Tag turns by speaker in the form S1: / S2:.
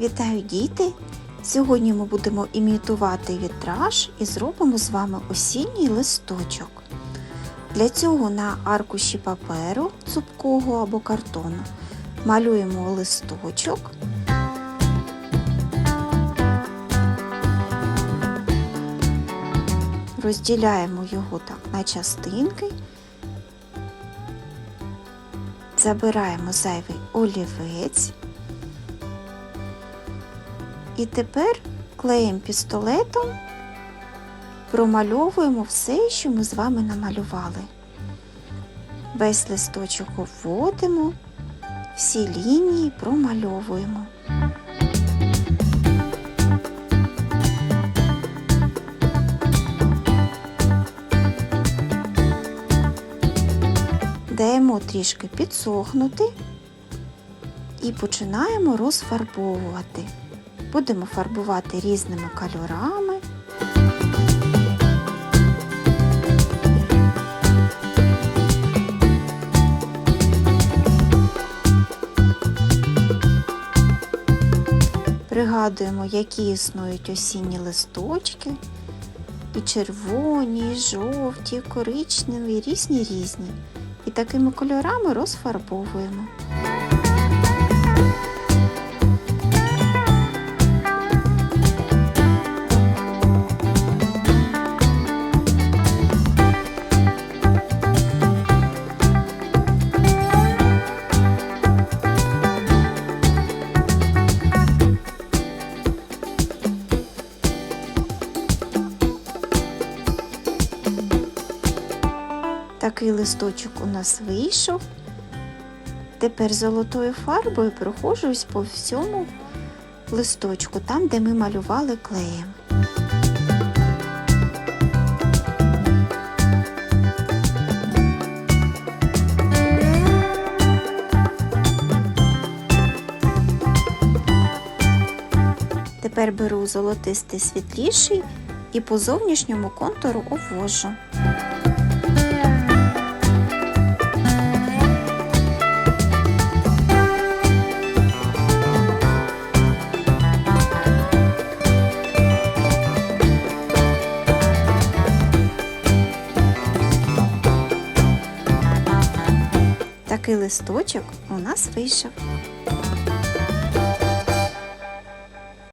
S1: що, діти? Сьогодні ми будемо імітувати вітраж і зробимо з вами осінній листочок. Для цього на аркуші паперу, цупкого або картону, малюємо листочок. Розділяємо його так на частинки, забираємо зайвий олівець. І тепер клеєм пістолетом промальовуємо все, що ми з вами намалювали. Весь листочок обводимо, всі лінії промальовуємо. Даємо трішки підсохнути і починаємо розфарбовувати. Будемо фарбувати різними кольорами. Пригадуємо, які існують осінні листочки. І червоні, і жовті, і коричневі, і різні різні. І такими кольорами розфарбовуємо. Такий листочок у нас вийшов. Тепер золотою фарбою проходжусь по всьому листочку, там, де ми малювали клеєм. Тепер беру золотистий світліший і по зовнішньому контуру обвожу. такий листочок у нас вийшов.